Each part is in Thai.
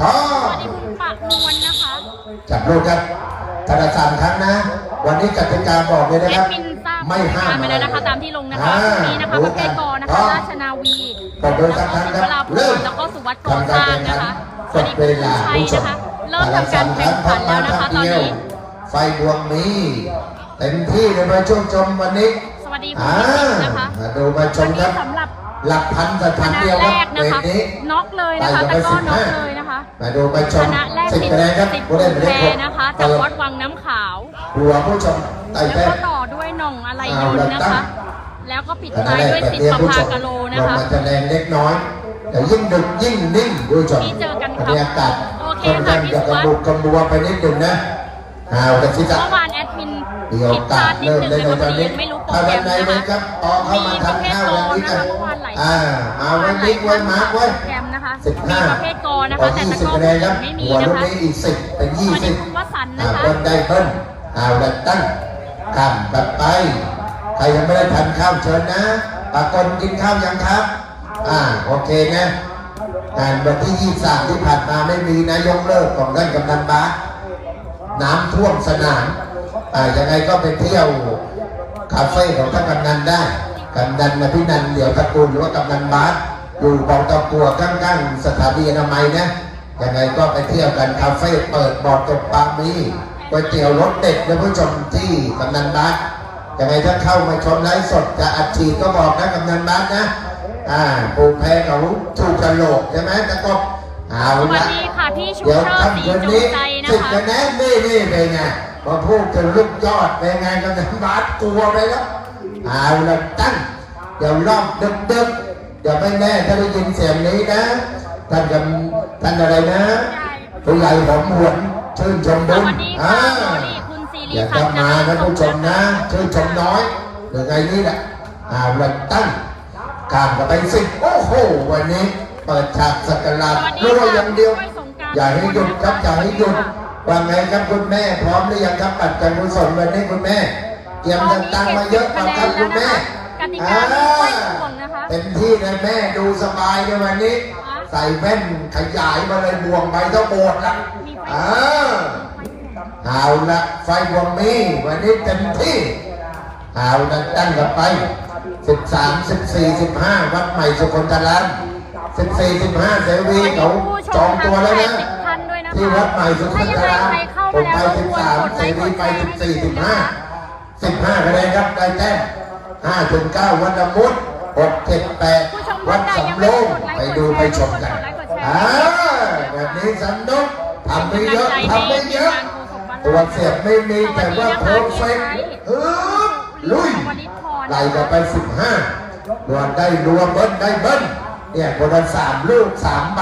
พร้อสมวัสดีคุณปากนวลนะคะจับลูกครับธนาสามครั้งนะ วันนี้กติกาบอกเลยนะแอครัดบมินทราบไม่ห้ามไปอะไรแล้วนะคะตามที่ลงนะคะอ่าวันนี้นะคะประเภทกอนะพร้คะอมราชนาวีขอบคุณครับแล้วก็สุวราพเริ่รมแล้วก็สุวัสดิ์ก่อสร้างนะคะสกวัสดดีเวคุณลาชัยผู้ชมนะคะ เริ่มทำการแข่งขันแล้วนะคะตอนนี้ ไฟดวงนี้เต็มที่เลยมาช่วงชมวันนี้สวัสดีคุณอ่าพิสิทธิ์นะคะ มาดูมาชวันมคนี้รับ สำหรับ หลักพันสชถานนะเดียวแรครับกนะเวคะทนี้น็อกเลยนะคะไปแต่กันไปก็น็อก15เลยนะคะมาดูมาชชมนะแรกสิบติดคะแนนครับติดผู้เล่นหมายแพเลขหกนะคะจากวัดวังน้ำขาว หัวผู้ชมไต่แล้วแต้ก็ม ต่อด้วยหน่องอะไรเอายุนละนะตั้งคะ แล้วก็ปิดคะแนท้ายนด้วยแบบสิทนี้ธิ์ปผู้ชภามกะโลนะเราคะมาจะแรงเล็กน้อย แต่ยิ่งดึกยิ่งนิ่งผู้ชมนี่เจอกันครับบรรยากาศโอเคค่อนข้างค่ะพี่จะสุกระวัสดิ์บุกกระบัวไปนิดหนึ่งนะเอาแต่ที่จะเมื่อวานแอดมินมีโอผิดพกาลาสดนิดเริ่มนึงได้นะในคะพตออนดีนี้ไม่รู้โปรถ้าแกรด้านมในนะเลยคคะรับต่อเข้ามามีประทำเภทข้าวกแบอบนี้นะกัคะนเมื่อวานหลาย อ่ามาวันนี้ไว้มาร์คไว้โปรแกรมนะคะสิบมีห้าประเภทกอนะขอคะแต่ยี่ตะสิบกร้อคะแนนครับไม่มีหัวนะลูกคะนี้อีกสิบเป็นสยี่วัสดีสิบคุณวสันต์นะอ่าคะ เบิ้ลได้เบิ้ลเอาละตั้งข้ามแบบไป ใครยังไม่ได้ทานข้าวเชิญนะปากคนกินข้าวยังครับ อ่าโอเคนะงานวันที่23ที่ผ่านมาไม่มีนายกเลิกของท่านกำนันบาส น้ำท่วมสนามอ่ายังไงก็ไปเที่ยวคาเฟ่ของท่านกำนันได้ กำนันนะพี่นันเหลียวตระกูลหรือว่ากำนันบาสอยู่บองตะกัวข้างๆสถานีอนามัยนะยังไงก็ไปเที่ยวกันคาเฟ่เปิดบ่อตกปลามีก๋วยเตี๋ยวรสเด็ดนะผู้ชมที่กำนันบาสยังไงถ้าเข้ามาชมไลฟ์สดจะอัดฉีดก็บอกนะกำนันบ้านนะอ่าปูแพ้เขาถูกกระโหลกใช่ไหมแต่ก็เอาสวัสละดีค่ะพี่ชูเดี๋ยวเชอร์ท่านสีคนจงนี้ใจนะสิบคะคะแนนนี่นี่เป็นไงพอพูดถึงลูกยอดเป็นไงกำนันบ้านกลัวไปแล้ว เอาละตั้งเดี๋ยวรอบดึกดึกๆเดี๋ยวไม่แน่ถ้าได้ยินเสียงนี้นะท่านกำท่านอะไรนะผู้ใหญ่หอมหวนชื่นชมสบุญวัสดีอ่าค่ะโรลี่คุณซีรีอย่าพักฒลับน์มานะผู้ชมนะคชื่อชมน้อยหรือไงนี่แหละอ่าวันตั้งข้ามกันไปสิโอ้โหวันนี้เปิดฉากสักการะสวัสดีรั่วค่ะอย่างเดียวด้วยสงกรานต์อย่าให้หยุดครับอย่าให้หยุดว่าไงครับคุณแม่พร้อมหรือยังครับปัดการกุศลวันนี้คุณแม่เตรียมเงินตังค์มาเยอะกว่าครับคุณแม่กติกาไม่ค่อยห่วงนะคะเต็มที่เลยแม่ดูสบายเลยวันนี้ ใส่แว่นขยายมาเลยบวงไปเท่าโบสถ์ละอ่าเอาละไฟวงมีวันนี้เต็มที่เอาละตั้งกันไป13 14 15วัดใหม่สุคนทราน14 15เสวีเขาจองตัวแล้วนะท่านด้วยนะคะที่วัดใหม่สุคนทรานถ้ายังไงใครเข้าผมมาไปแล้วรบกวนกด13เสไลค์กวีดไปแชร์ให้14นะคะ 15 15คะแนนครับได้แต้ม5ถึง9วัดละมุด6 7 8 วัดสำโรงไปดูไปชมกันอ่าแบบนี้สนุกทำไม่เยอะทำไม่เยอะตัวเสียบไม่มีแต่ว่าเพอร์เฟกต์ฮึบลุยไล่กันไปสิบห้าดวงได้รวมเบิ้ลได้เบิ้ลเนี่ยคนละสามลูกสามใบ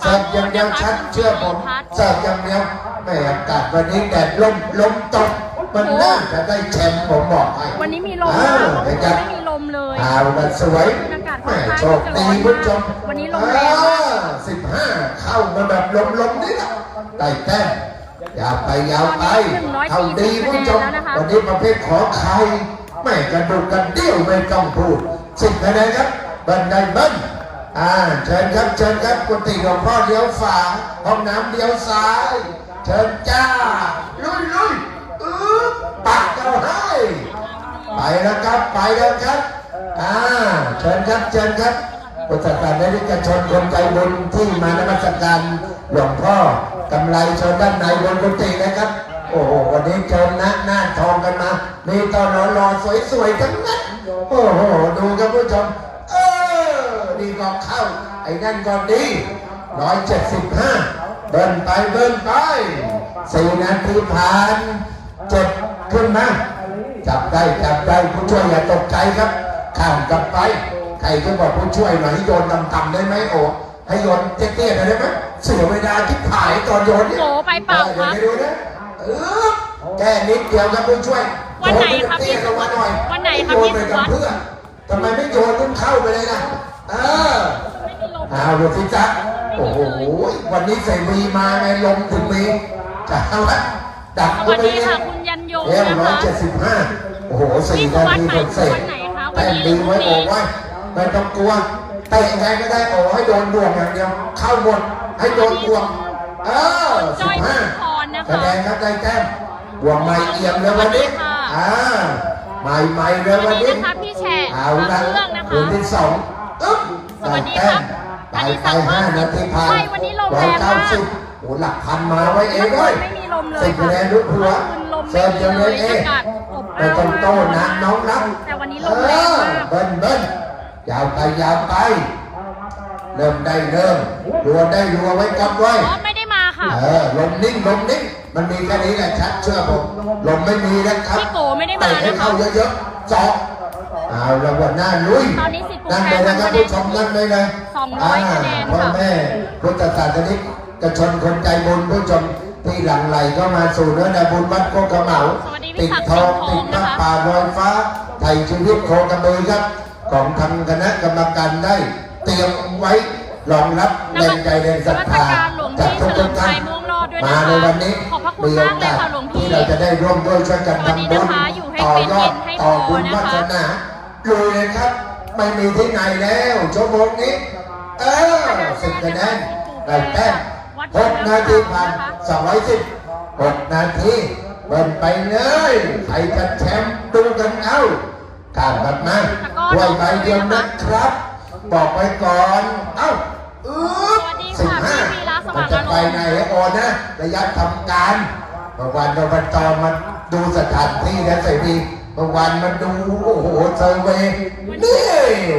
เสิร์ฟอย่างเดียวชัดเชื่อผมเสิร์ฟอย่างเดียวแม่อากาศวันนี้แดดลมลมตก มันน่าจะได้แชมป์ผมบอกให้วันนี้มีลมอ้านะวคะเห็นจัไม่มีลมเลยเอาละสวยบรรยากาศค่แม่อนข้างโชคดีคุณผู้ชมวันนี้ลมแรงมากสิบห้าเข้ามาแบบลมลมๆนี่แหละได้แต้มยาวไปยาวไปเข้าดีคุณผู้ชมวันนี้ประเภทขอใครไม่กระดูกกระเดี่ยวไม่ต้องพูดสิบคะแนนครับเบิ้ลได้เบิ้ลอ่าเชิญครับเชิญครับกุฏิหลวงพ่อเลี้ยวฝาห้องน้ำเลี้ยวซ้าย เชิญจ้าลุยลุยอื้อ ปักเอาให้ไปแล้วครับไปแล้วครับอ่าเชิญครับเชิญครับพุทธศาสนิกชนคนใจบุญที่มานมัสการหลวงพ่อกำไรชนด้านในบนกุฏินะครับ โอ้โหวันนี้เชิญนะหน้าทองกันมามีตอนรอๆสวยๆทั้งนั้นโอ้โหดูครับผู้ชมเออดีก็เข้า ไอ้นั่นก็ดีร้อยเจ็ดสิบห้าเดินไปเดินไปสี่นาทีผ่าน เจ็ดขึ้นมาจับได้จับได้ผู้ช่วยอย่าตกใจครับข้ามกลับไปใครก็บอกผู้ช่วยหน่อยให้โยนต่ำๆได้ไหมโอ้ให้โยนเตี้ยๆหน่อยได้ไหมเสียเวลาที่ผายตอนโยนเนี่ยโหไปเปล่าครับออดี๋ยวไปดูนะเออแค่นิดเดียวครับผู้ช่วยวันไหนครับโยเตี้ยๆลงมาหน่อยวันไหนครับโยพี่ไปสุกับวัสดิ์เพื่อนทำไมไม่โยนขึ้นเข้าไปเลยนะเออไม่มีลมเอาดูสิจ๊ะโอ้โหวันนี้ใส่มีมาไงลมถึงมีจะเอาละ ดักสก็วัสไม่ดีเล่ค่ะนคุณยันยงเอ็มนะร้อยคะเจ็ดสิบห้าโอ้โหสี่พี่สุนาวัสดิ์ทีไปเป็นเศษวันไหนคะวันแต่นี้ดีไว้หรือพรุ่งนี้โอ้ไว้ไม่ต้องกลัวเตะไงก็ได้โอ้ให้โดนดวงอย่างเดียวเข้าหมดให้โดนบวงเออจสิอยบบุห้าญพรนะแสคะดงครับได้แต้มบวงใหม่เอี่ยมเลยวันนี้สวัสดีค่ะ อ่าใหม่ใหม่เลยสวัวันสดีนี้นะคะพี่แฉะเอาพระละเครื่องนะคนคะที่สองอึ๊บสวัสดีได้ครับแต้มอันนี้ไปสั่งห้าว่านาทีผ่านใช่วันนี้ลมร้แรอยงเก้ามากสิบโอ้หลักพันมาไว้เองด้วยไม่มีล มเลยสิบคะค่ะแนนลุกหัวคืนลมเสิไม่ร์ฟมียังเลไงยเออางกาศอบไม่อ้าวต้องโต้มากนะน้องรักแต่วันนี้ลเอมแรงอมากเบิ้ลเบิ้ลยาวไปยาวไป เริ่มได้เริ่มรัวได้รัวไว้กับไว้อ๋อไม่ได้มาค่ะ เออลมนิ่งลมนิ่งมันมีแค่นี้แหละชัดเชื่อผมลมไม่มีนะครับพี่โกไม่ได้มาเตะให้นะคะเข้าเยอะๆเจาะเอาละวันหน้าลุยตอนนี้สิบหกนั่นเลยนะครับคะแนนผู้ชมนั่นเลยเลยสองร้อยคะแนนพ่อค่ะแม่พุทธศาสนิกกระชนคนใจบุญผู้ชม ที่หลั่งไหลก็มาสู่เนื้อนาบุญวัดโคกระเหมาสวัสดีติพี่ดศักดิ์ทองสิติงดห์ทพองระนะคะป่าลอยฟ้าไทยชีวิตโคกระบือครับ ของทางคณะกรรมการได้ เตรียมไว้รองรับแรงใจแรงศรัทธานมัสการหลวงพี่จากทุกๆท่านเฉลิมชัยม่วงรอดด้วยนะคะมาในวันนี้ขอบพระคุณมีโอมากเลยกาสค่ะหลวงพี่ที่เราจะได้ร่วมด้วยช่วยกันสวัสดีทำบุญนะคะอยู่ให้ต่อยอดเป็นให้ต่อโตบุญนะคะวาสนาลุยเลยครับ ไม่มีที่ไหนแล้วชั่วโมงนี้ เออสิบคะแนนได้แต้ม หกนาทีผ่านสองร้อยสิบหกนาทีเบิ่นไปเลยใครจะแชมป์ดูกันเอาการบัดมาถ้วยใบเดียวนะครับ บอกไว้ก่อน เอ้าอึ๊บสวัสดีสิบค่ะห้าพี่วีระสมัว่านงจะอารไปมณ์ไหนโอนนะระยะทำการเมื่อวานเราบรรจอมาดูสถานที่นะใส่ดีเมื่อวานมาดูโอ้โหเซอร์เวย์นี่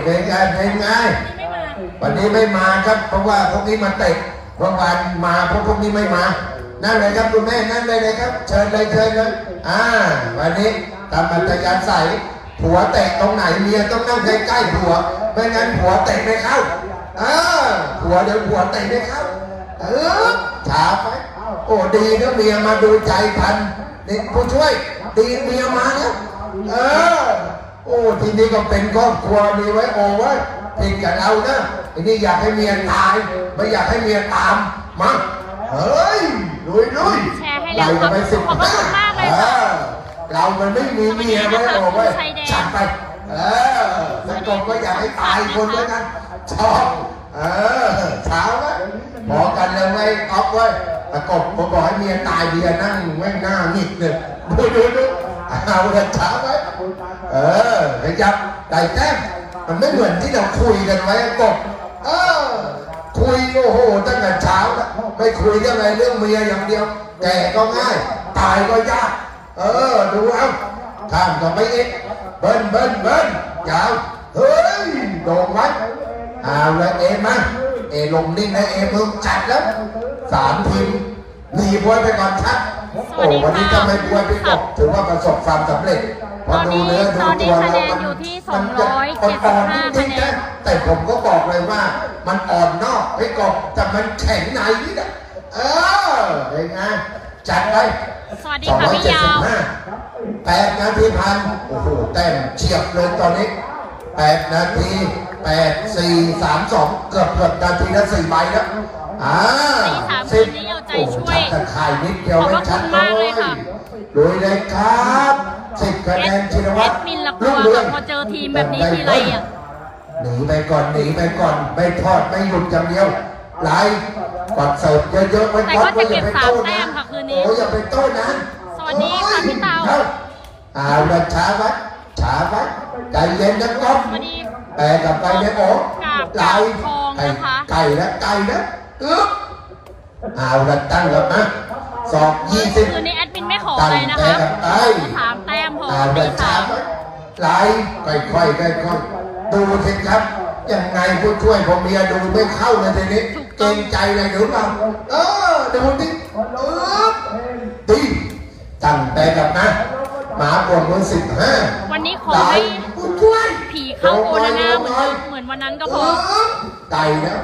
เป็นไงเป็นไงไม่มาวันนี้ไม่มาครับเพราะว่าพวกนี้มาเตะ เมื่อวานมาพวกพวกนี้ไม่มา นั่นเลยครับคุณแม่นั่นเลยเลยครับ เชิญเลยเชิญเลยอ่าวันนี้ตามอัตยาใส่ผัวเตะตรงไหนเมียต้องนั่งใกล้ๆผัวไม่งั้นผัวเตะไม่เข้าเออผัวเดี๋ยวผัวเตะไม่เข้าเออช้าไปโอ้ดีนะเมียมาดูใจทันนี่ผู้ช่วย ดีเมียมาแล้วเออโอ้ทีนี้ก็เป็นครอบครัวมีไว้โอ้ไว้ ผิดกับเรานะทีนี้อยากให้เมียตาย ไม่อยากให้เมียตามมาเฮ้ยลุยลุยแชร์ให้แล้วไล่กันไปสิบขอบพระคุณมากเลยเอค่ะอเรามันไม่มีเมียไว้โอ้ไว้ชายแดนจัดไปเออสกงก็อยากให้ตายคนด้วยกันชอบเออเช้าไว้บอกกันเลยไว้ออฟไว้ตะกบผมบอกให้เมียตายเมียนั่งแม่งหน้าหงิกเลยดูดูดูเอาเลยเช้าไว้เออขยับได้แต้ม มันไม่เหมือนที่เราคุยกันไว้กบเออคุยโอ้โหตั้งแต่เช้าแล้วไม่คุยเรื่องอะไรเรื่องเมียอย่างเดียว แก่ก็ง่าย ตายก็ยาก เออ ดูเอาข้ามก็ไม่เอ็กเบิ้ลเบิ้ลเบิ้ลยาวเฮ้ยโด่งไว้เอาลยเอมาเอลงนิ่งนะเอมึงจัดแล้วสามทีมหนีบวยไปก่อนชัดโอ้วันนี้จะไม่บวยไปกบถือว่าประสบความสำเร็จพอดูเนื้อดูตัวแล้วมันมันจะ อ่อนๆนิดๆนะแต่ผมก็บอกเลยว่า มันอ่อนนอกไอ้กบแต่มันแข็งในนี่นะเออเป็นไงจัดไปสวัสดีสองค่ะร้อยพี่เจ็ดยาสิบวห้าแปดนาทีพันโอ้โหแต้มเฉียบเลยตอนนี้แปดนาที แปดสี่สามสองเกือบเกือบนาทีละสี่ใบแล้วอ่าสี่สามทีนี้เอาใจช่วยโอ้ชัดตะข่ายนิดเดียวขอบพไม่ระชัดคุณมากเลยค่ะลุยเลยครับสิบคะแนนชินวัตรแอดมินละกลัวรุ่งเรืองค่ะพอเจอทีมแบบนี้ทีไรอะหนีไปก่อนหนีไปก่อนไม่ทอดไม่หยุดอย่างเดียวไหลกดเสิร์ฟเยอะๆไว้แต่ก่อนก็จะเก็บอย่าไปสามโต้แต้นะมค่ะคืนนี้โอ้ยอย่าไปโต้นะสวัสดีค่ะพี่เตาอเอาละช้าไว้ช้าไว้ใจเย็นนะก๊อฟสวัสดี แต่กลับไปเนี่ยโอ้กราบไหลทองไก่นะคะไก่นะไก่นะอึ๊บเอาละตั้งกับนะสอบยี่สิบคืนนี้แอดมินไม่ขออะไรนะคะตั้งแต่สามแต้มพอเอาตีละช้าสามไว้ไหลค่อยๆค่อยๆดูสิครับยังไงผู้ช่วยผมเมียดูไม่เข้าเลยทีนี้เกรงใจเลยหรือเปล่าเออดูดิอึ๊บดีตั้งแต่กับนะหมาบวงมือสิบห้าวันนี้ขอไหลให้ผู้ช่วย อนเหมือนวันนั้นก็พอไก่นะ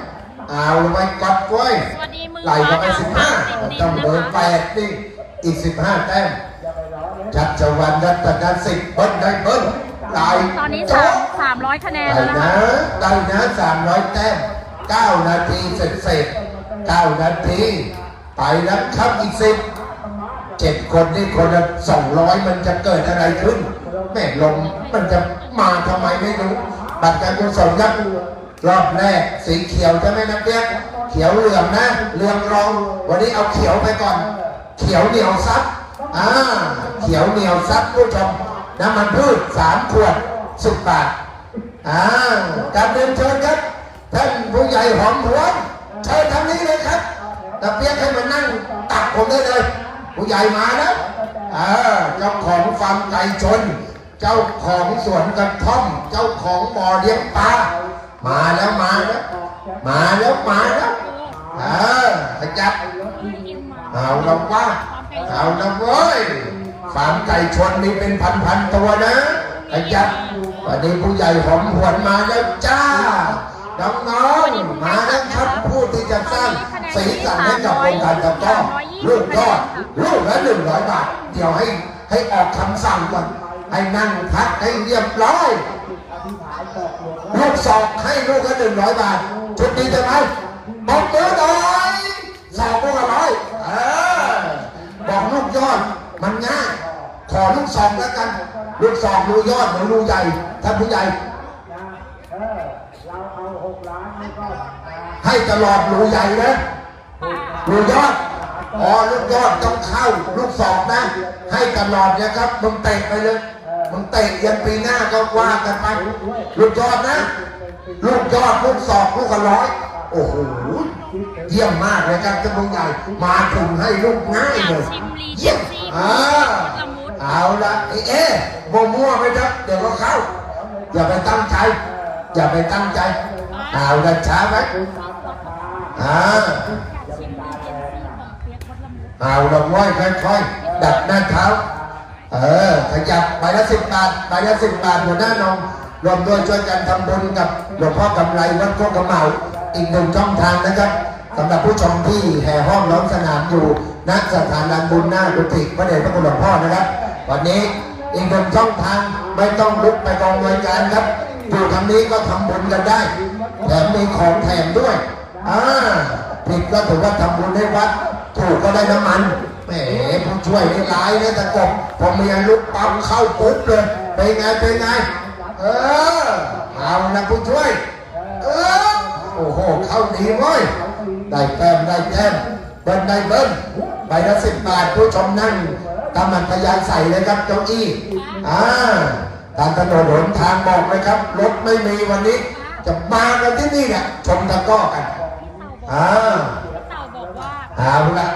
เอาไว้กดไว้สวัสดีมือไหลเข้าไปขวาสิบห้าติดดินต้องนะเบอร์คะแปดนี่อีกสิบห้าแต้มชัชวันรัตนสิทธิ์เบิ้ลได้เบิ้ลไหลตอนนี้โจ๊สามสามร้อยคะแนนได้แล้วนะนะคะได้นะสามร้อยแต้มเก้านาทีเสร็จเสร็จเก้านาทีไปแล้วครับอีกสิบเจ็ดคนนี่คนละสองร้อยมันจะเกิดอะไรขึ้นแม่ลมมันจะมาทำไมไม่รู้ บัตรการกุศลครับรอบแรกสีเขียวใช่ไหมนักเรียนเขียวเหลืองนะเหลืองรอง วันนี้เอาเขียวไปก่อน เขียวเหนียวซับอ่าเขียวเหนียวซับผู้ชมน้ำมันพืชสามขวดสิบบาทอ่าการเดินเชิญครับท่านผู้ใหญ่หอมหวนเชิญทางนี้เลยครับตะเปียกให้มานั่งตักผมได้เลย ผู้ใหญ่มาแล้วอ่าเจ้าของฟาร์มไก่ชน เจ้าของสวนกระท่อม เจ้าของบ่อเลี้ยงปลามาแล้วมาแล้วมาแล้วมาแล้วเออขยับเอาละว่าเอาละเว้ยฟาร์มไก่ชนมีเป็นพันๆตัวนะขยับวันนี้ผู้ใหญ่หอมหวนมาแล้วจ้าน้องๆมาแล้วครับผู้ที่จะสร้างสีสันให้กับวงการตะก้อลูกยอดลูกละหนึ่งร้อยบาท เดี๋ยวให้ให้ออกคำสั่งก่อน ให้นั่งพักให้เรียบร้อยลูกสอบให้ลูกละหนึ่งร้อยบาทชุดนี้จะไหมบอกมือหน่อยสอบลูกละร้อยเออบอกลูกยอดมันง่ายขอลูกสองแล้วกัน ลูกสองรูยอดหรือรูใหญ่ท่านผู้ใหญ่เออเราเอาหกล้านนี่ก็ให้ตลอดรูใหญ่นะรูยอดอ๋อลูกยอดต้องเข้า ลูกสองนะ ให้ตลอดนะครับมึงเตะไปเลย มึงเตะยันปีหน้าก็ว่ากันไปลูกยอดนะ ลูกยอดลูกสองลูกละร้อย โอ้โห เยี่ยมมากเลยครับท่านผู้ใหญ่ มาถึงให้ลูกง่ายเลยชิมรีเยี่ยมชิมอ่าละมุดเอาละเอ๊ะเอ๊ะมัวมัวไปครับเดี๋ยวก็เข้า อย่าไปตั้งใจ อย่าไปตั้งใจ เอาละช้าไหมอ่าชิมรีเย็นซีของเปียกวัดละมุดเอาละว้อยค่อยๆดัดหน้าเท้า เออขยับไปละสิบบาทไปละสิบบาทหัวหน้านองรวมด้วยช่วยกันทำบุญกับหลวงพ่อกำไรวัดโคกกระเหมาอีกหนึ่งช่องทางนะครับสำหรับผู้ชมที่แห่ห้อมล้อมสนามอยู่ณสถานลานบุญหน้ากุฏิพระเดชพระคุณหลวงพ่อนะครับ วันนี้อีกหนึ่งช่องทางไม่ต้องลุกไปกองหน่วยการครับอยู่ทางนี้ก็ทำบุญกันได้แถมมีของแถมด้วยอ่าผิดก็ถือว่าทำบุญให้วัดถูกก็ได้น้ำมัน แหมผู้ช่วยนี่ร้ายนะตะกบพอเมียลุกปั๊มเข้าปุ๊บเลยเป็นไงเป็นไง เออเอานะผู้ช่วย เออโอ้โหเข้าดีเว้ยได้แต้มได้แต้มเบิ้ลได้เบิ้ลใบละสิบบาทผู้ชมนั่งตามอัธยาศัยเลยครับเก้าอี้อ่าตามถนนหนทางบอกเลยครับ รถไม่มีวันนี้ จะมากันที่นี่เนี่ยชมตะกร้อกันอ่าเต่าบอกว่าเอาละ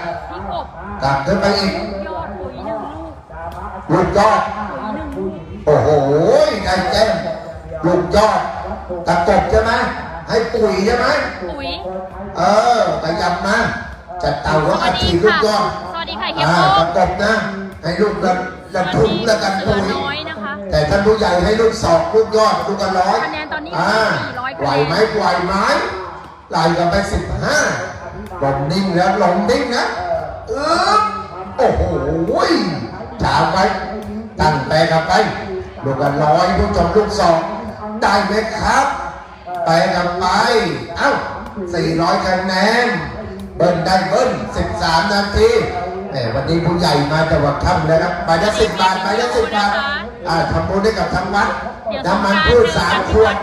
พี่กบกลับขึ้นไปอีกยอดปุ๋ยหนึ่งลูกลูกยอดปุ๋ยหนึ่งลูกโอ้โหได้แจ้งลูกยอดตะกบใช่ไหมให้ปุ๋ยใช่ไหมปุ๋ย เออขยับมาจัดเตาสว่าวัอัสดดีฉีดลูกค่ะยอดสวัสดีค่ะเฮียอ่าโป๊ตะกบนะ ให้ลูกละละถุงละกันเสือปุ๋ยน้อยนะคะแต่ท่านผู้ใหญ่ให้ลูกสองลูกยอดลูกละร้อยคะแนนตอนนี้อ่า400ไหวไหมไหวไหมไหลกันไปสิบห้าลงนิ่งแล้วลงนิ่งนะเออโอ้โหถามไปตั้งแต่กันไปลูกละร้อยผู้ชมลูกสองได้ไหมครับ ไปกันไป เอ้า400คะแนนเบิ้ลได้เบิ้ล13 นาทีแหมวันนี้ผู้ใหญ่มาแต่ว่าค่ำแล้วครับไปละสิบบาทไปละสิบบาทอ่าทำบุญให้กับทางวัดน้ำมันพืชสามขวด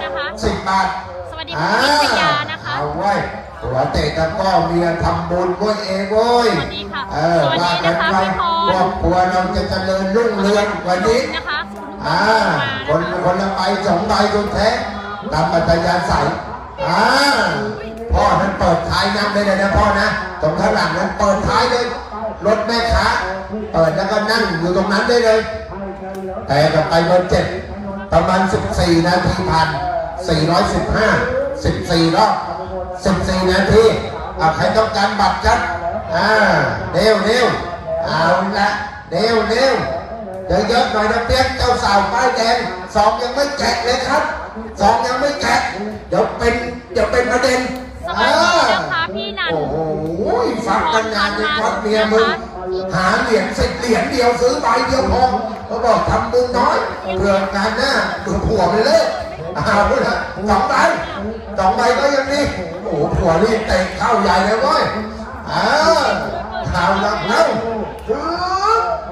สิบบาทสวัสดีอ่าคุณพิทยานะคะเอาไว้ หัวเตะตะกร้อเมียทำบุญไว้เองเว้ยสวัสดีค่ะเออสวัสดีว่ากันะคะไปพี่พรครอบครัวเราจะเจริญรุ่งเรืองกว่านี้ นะคะอ่าคนคนละใบสองใบจนแท้ตามปัตยาใสยอ่าพ่อนั้นเปิดท้ายน้ำได้เลยนะพ่อนะตรงข้างหลังนั้นเปิดท้ายเลยรถแม่ค้าเปิดแล้วก็นั่งอยู่ตรงนั้นได้เลย แต่กลับไปเบอร์เจ็ดประมาณ 14 นาทีพัน415 14รอบ 14 นาทีเอาใครต้องการบัตรครับอ่าเร็วเร็วเอาละเร็วเร็วเยอะๆหน่อยนะเปียกเจ้าสาวป้ายแดงสองยังไม่แกะเลยครับสองยังไม่แกะเดี๋ยวเป็นเดี๋ยวเป็นประเด็นสวัสดีนะคะพี่นันโอ้โหฟังกันงานในวัดเมียมึงหาเหรียญสิบเหรียญเดียวซื้อใบเดียวพอเขาบอกทำบุญน้อยเพื่องานหน้าเผื่อผัวไปเลยเอาละสองใบสองใบก็ยังดีโอ้โหผัวนี่เตะเข้าใหญ่เลยเว้ยอ้าข่าวหลักแล้ว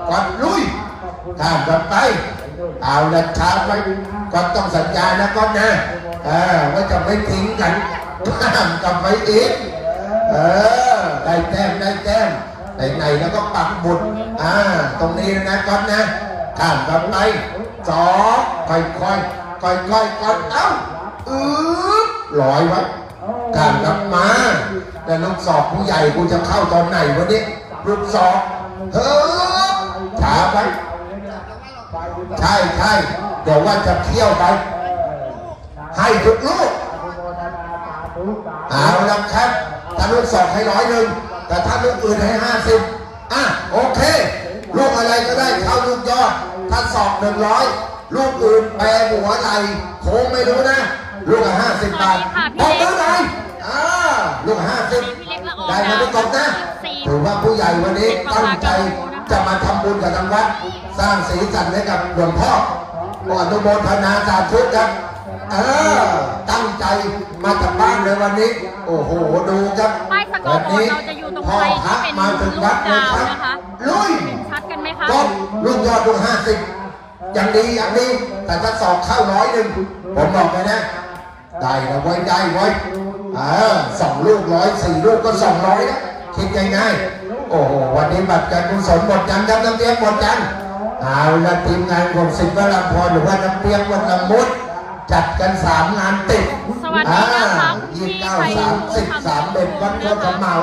กดลุยข้ามกันไปเอาละช้าไปก็ต้องสัญญานะก็นะเออว่าจะไม่ทิ้งกันข้ามกันไปอีกเออได้แต้มได้แต้มไหนๆแล้วก็ปักหมุดอ่าตรงนี้นะก๊อฟนะข้ามกันไปสองค่อยๆ ค่อยๆก่อนเอ้าอือลอยไว้การกลับมา แต่ลูกสอบผู้ใหญ่กูจะเข้าตอนไหนวันนี้ลูกสอบเฮ้อช้าไปใช่ใช่เดี๋ยวว่าจะเที่ยวไป ให้ทุกลูกเอาละครับถ้าลูกสองให้ร้อยหนึ่งแต่ถ้าลูกอื่นให้ห้าสิบอะโอเค ลูกอะไรก็ได้เข้าลูกยอด ถ้าสอบหนึ่งร้อย ลูกอื่นแปรหัวไหลโค้งไม่รู้นะ ลูกละห้าสิบบาทสวัสดีค่ะพี่ตบมือหน่อยอ่าลูกห้าสิบพี่เล็กละออได้มาไม่ตกนะสี่ถือว่าผู้ใหญ่วันนี้ตั้งใจจะมาทำบุญกับทางวัด สร้างสีสันให้กับหลวงพ่อขออนุโมทนาสาธุครับเออตั้งใจมาจากบ้านในวันนี้ โอ้โหดูครับป้ายสกอร์บอร์ดเราจะอยู่ตรงพ่อไฟพระที่เป็นมาถึงลูวักดดาวรับนะคะลุยเห็นชัดกันไหมคะก็ลูกยอดลูกห้าสิบอ ย่างดีอย่างดี แต่ถ้าสอบเข้าร้อยหนึ่งผมบอกเลยนะ ได้นะไว้ยได้ไว้ยอ่าสองลูกร้อยสี่ลูกก็สองร้อยนะคิดง่ายๆ โอ้โห วันนี้บัตรการกุศลหมดยังครับน้ำเตี้ยงหมดยังเอาละทีมงานของสิบวรพรหรือว่าน้ำเตี้ยงวันละมุดจัดกันสามงานติดสวัสดีนะคะยี่พี่เก้าชัยสามสิบสามเด็ดวัดโคตรเหมา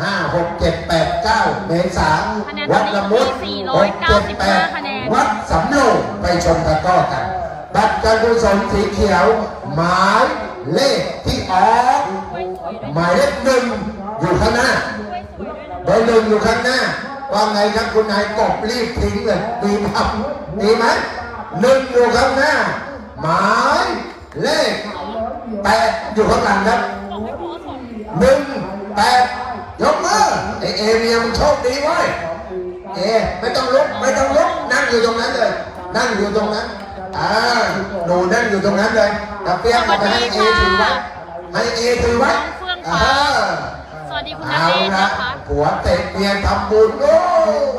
ห้าหกเจ็ดแปดเก้าเมษาคะแนนวัดละมุดสี่หร้อยกเก้าเจ็ดสิบแปห้าดคะแนนวัดสำโรงไปชมตะกร้อกัน บัตรการกุศลสีเขียว หมายเลขที่ออกหมายเลขหนึ่งอยู่ข้างหน้าเบอร์หนึ่งอยู่ข้างหน้าว่าไงครับคุณนายกบรีบทิ้งเลยดีครับดีไหมหนึ่งอยู่ข้างหน้า หมายเลขแปดอยู่ข้างหลังครับหนึ่งแปด ยกมือไอเอเมียมนโชคดีไว้ยเอไม่ต้องลุกไม่ต้องลุกนั่งอยู่ตรงนั้นเลย นั่งอยู่ตรงนั้นอ่าหนูนั่งอยู่ตรงนั้นเลยตะเปียกเอาไปให้เอถือไว้ให้เอถือไว้เฟื่องฟ้าอ่าสวัสดีคุณนัเอาเดชละนะคะผัวเตะเมียทำบุญโอ้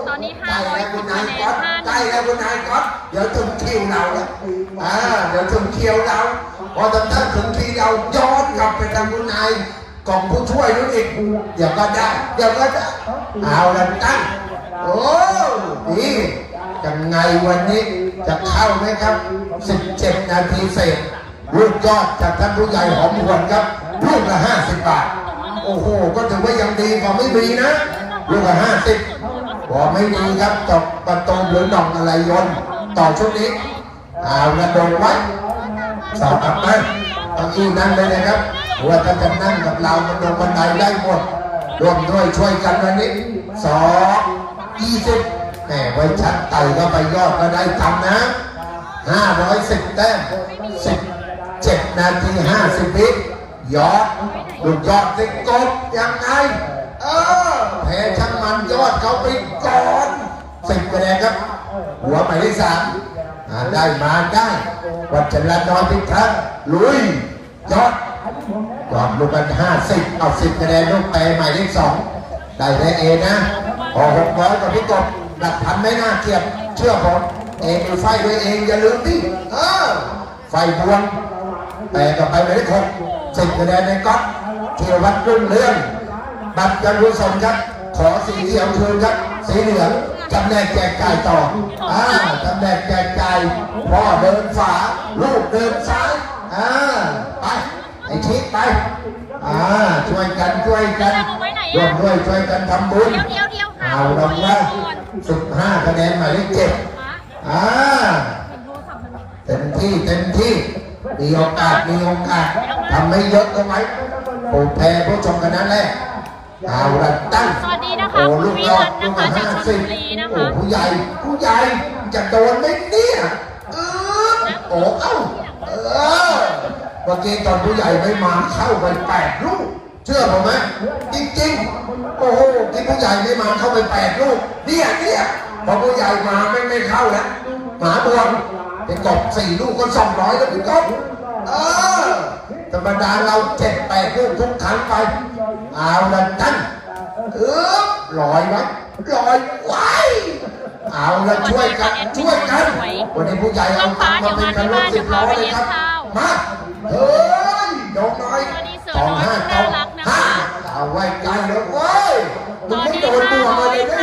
ตอนนี้ใกล้แล้วคุณนาย510ก๊อตคะแนนใกล้แล้วคุณนายก๊อตเดี๋ยวถึงคิวเราแล้วอ่าเดี๋ยวถึงคิวเราพอทำท่านถึงคิวเราย้อนกลับไปทางคุณนาย กล่องผู้ช่วยนู้นอีกเดี๋ยวก็ได้เดี๋ยวก็ได้เอาละตั้งโอ้ดียังไงวันนี้จะเข้าไหมครับ 17 นาทีเศษลูกยอดจากท่านผู้ใหญ่หอมหวนครับลูกละ 50 บาท โอ้โห ก็ถือว่ายังดีกว่าไม่มีนะลูกละห้าสิบพอไม่ดีครับจบประตูหรือหน่องอะไรยนต์ต่อชุดนี้เอาระดมไว้สอบกลับมาเอาอี้นั่งเลยนะครับ ว่าถ้าจะนั่งกับเรามันลงบันไดได้หมดร่วมด้วยช่วยกันวันนี้สองยี่สิบแหมไว้ชัดไต่ก็ไปยอดก็ได้ทำนะห้าร้อยสิบแต้มสิบเจ็ดนาทีห้าสิบวิยอดลูกยอดติดกบยังไง เออแพ้ช่างมันยอดเขาไปก่อนสิบคะแนนครับ หัวหมายเลขสามได้มาได้ วัชรน้อยพิทักษ์ลุย ยอด ยอดลูกกันห้าสิบเอาสิบคะแนนลูกแปรหมายเลขสองได้แค่เอนะพอหกร้อยกับพี่กบหลักพันไม่น่าเกียดเชื่อผมเองมีไฟด้วยเองอย่าลืมดิเออไฟบวงแต่กับไปหมายเลขหกสิบคะแนนในก๊อตเทียวัดรุ่งเรื่องบัตรการกุศลครับขอสีเขียวคืนครับสีเหลืองจำแนกแจกจ่ายต่ออ่าจำแนกแจกจ่ายพ่อเดินฝาลูกเดินซ้ายอ่า ชิดไปอ่าช่วยกันช่วยกันร่วมด้วยช่วยกันทำบุญเดี๋ยวเดี๋ยวเดี๋ยวค่ะเอาลงว่าสิบห้าคะแนนหมายเลขเจ็ดอ่าเต็มที่เต็มที่มีโอกาสมีโอกาสทำไม่เยอะก็ไว้โอ้แพ้ผู้ชมกันนั้นแหละเอาละตั้งสวัสดีนะคะโอ้คุณลูกวิยอรัดตน์ลูนะกคะละจากห้าชลสิบบุรีนะโอ้คะผู้ใหญ่ผู้ใหญ่จะโดนไหมเนี่ยเออโอ้เอ้าเออ เมื่อกี้ตอนผู้ใหญ่ไม่มาเข้าไปแปดลูก เชื่อผมไหมจริงๆ โอ้โหที่ผู้ใหญ่ไม่มาเข้าไปแปดลูกเนี่ยเนี่ยพอผู้ใหญ่มาไม่ไม่เข้าแล้วหมาบวมไปกบสี่ลูกก็สองร้อยแล้วพี่กบเออธรรมดาเราเจ็ดแปดลูกทุกครั้งไปเอาละตั้งเออลอยไว้ลอยไว้เอาละช่วยกันช่วยกันวันนี้ผู้ใหญ่เอาตังค์มาเป็นกันรถสิบล้อเลยครับมา เฮ้ยโดนน้อยตองห้าเก้าห้าเอาไว้ใจเลยเว้ยมึงไม่โดนตัวมาเลยนะ